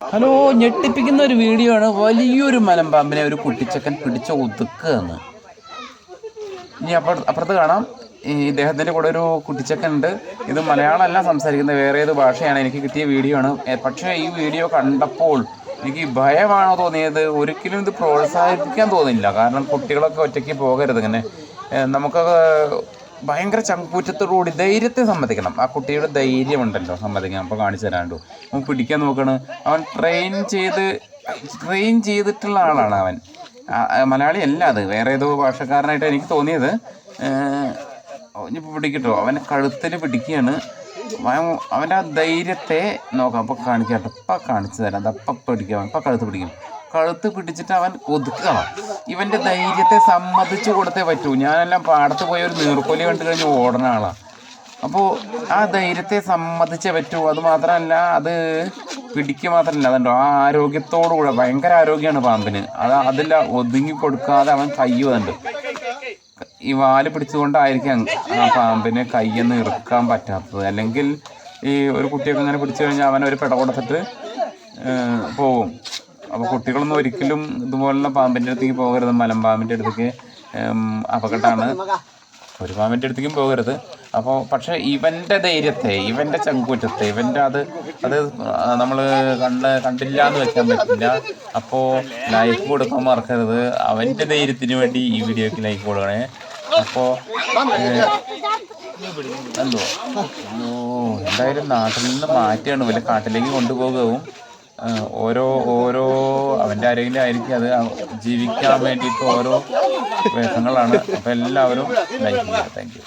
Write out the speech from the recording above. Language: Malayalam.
ഹലോ ഞെട്ടിപ്പിക്കുന്ന ഒരു വീഡിയോ ആണ്. വലിയൊരു മലമ്പാമ്പിനെ ഒരു കുട്ടിച്ചക്കൻ പിടിച്ച് ഒതുക്കുകയെന്ന് ഇനി അപ്പ അപ്പുറത്ത് കാണാം. ഈ ഇദ്ദേഹത്തിന്റെ കൂടെ ഒരു കുട്ടിച്ചക്കൻ ഉണ്ട് ഇത് മലയാളമല്ല സംസാരിക്കുന്നത് വേറെ ഏത് ഭാഷയാണ്. എനിക്ക് കിട്ടിയ വീഡിയോ ആണ്. പക്ഷേ ഈ വീഡിയോ കണ്ടപ്പോൾ എനിക്ക് ഭയമാണോ തോന്നിയത്? ഒരിക്കലും ഇത് പ്രോത്സാഹിപ്പിക്കാൻ തോന്നില്ല കാരണം കുട്ടികളൊക്കെ ഒറ്റയ്ക്ക് പോകരുത് ഇങ്ങനെ. നമുക്ക് ഭയങ്കര ചങ്കൂറ്റത്തോടുകൂടി ധൈര്യത്തെ സമ്മതിക്കണം. ആ കുട്ടിയുടെ ധൈര്യമുണ്ടല്ലോ സമ്മതിക്കണം. അപ്പോൾ കാണിച്ചു തരാണ്ടു. അവൻ പിടിക്കാൻ നോക്കണം. അവൻ ട്രെയിൻ ചെയ്ത് ട്രെയിൻ ചെയ്തിട്ടുള്ള ആളാണ് അവൻ. മലയാളി അല്ല അത്. വേറെ ഏതോ ഭാഷക്കാരനായിട്ട് എനിക്ക് തോന്നിയത്. ഇനിയിപ്പോൾ പിടിക്കട്ടോ. അവനെ കഴുത്തിൽ പിടിക്കുകയാണ്. അവൻ- അവന്റെ ആ ധൈര്യത്തെ നോക്കാം. അപ്പോൾ കാണിക്കാം ഇപ്പം കാണിച്ചു തരാം. അതപ്പം പിടിക്കാം. അപ്പം കഴുത്ത് പിടിക്കും. കഴുത്ത് പിടിച്ചിട്ട് അവൻ ഒതുക്കണം. ഇവന്റെ ധൈര്യത്തെ സമ്മതിച്ചു കൊടുത്തേ പറ്റൂ. ഞാനെല്ലാം പാടത്ത് പോയ ഒരു നീർക്കൊലി കണ്ടു കഴിഞ്ഞ് ഓടണ ആളാണ് അപ്പോൾ ആ ധൈര്യത്തെ സമ്മതിച്ചേ പറ്റൂ. അത് മാത്രമല്ല അത് പിടിക്കുക മാത്രമല്ല അതുണ്ടോ? ആ ആരോഗ്യത്തോടു കൂടെ ഭയങ്കര ആരോഗ്യമാണ് പാമ്പിന്. അത് അതില്ല ഒതുങ്ങി കൊടുക്കാതെ അവൻ കയ്യുന്നുണ്ട് ഈ വാൽ പിടിച്ചുകൊണ്ടായിരിക്കും ആ പാമ്പിന് കയ്യെന്ന് ഇറുക്കാൻ പറ്റാത്തത്. അല്ലെങ്കിൽ ഈ ഒരു കുട്ടിയൊക്കെ ഇങ്ങനെ പിടിച്ചു കഴിഞ്ഞാൽ അവൻ ഒരു പിട കൊടുത്തിട്ട് പോവും. അപ്പോൾ കുട്ടികളൊന്നും ഒരിക്കലും ഇതുപോലുള്ള പാമ്പിന്റെ അടുത്തേക്ക് പോകരുത്. മലമ്പാമ്പിന്റെ അടുത്തേക്ക് അപകടമാണ്. ഒരു പാമ്പിന്റെ അടുത്തേക്കും പോകരുത്. അപ്പോൾ പക്ഷേ ഇവന്റെ ധൈര്യത്തെ ഇവന്റെ ചങ്കൂറ്റത്തെ ഇവന്റെ അത് അത് നമ്മൾ കണ്ട് കണ്ടില്ല എന്ന് വെക്കാൻ പറ്റില്ല. അപ്പോൾ ലൈക്ക് കൊടുക്കാൻ മറക്കരുത്. അവന്റെ ധൈര്യത്തിന് വേണ്ടി ഈ വീഡിയോക്ക് ലൈക്ക് കൊടുക്കണേ. അപ്പോൾ എന്തോ? എന്തായാലും നാട്ടിൽ നിന്ന് മാറ്റിയാണ് വല്ല കാട്ടിലേക്ക് കൊണ്ടുപോകുകയും. ആ, ഓരോ ഓരോ അവന്റെ ആരെങ്കിലും ആയിരിക്കും അത് ജീവിക്കാൻ വേണ്ടിയിട്ട് ഓരോ വേഷങ്ങളാണ് അപ്പോൾ എല്ലാവരും ലൈക്ക് ചെയ്യുക. Thank you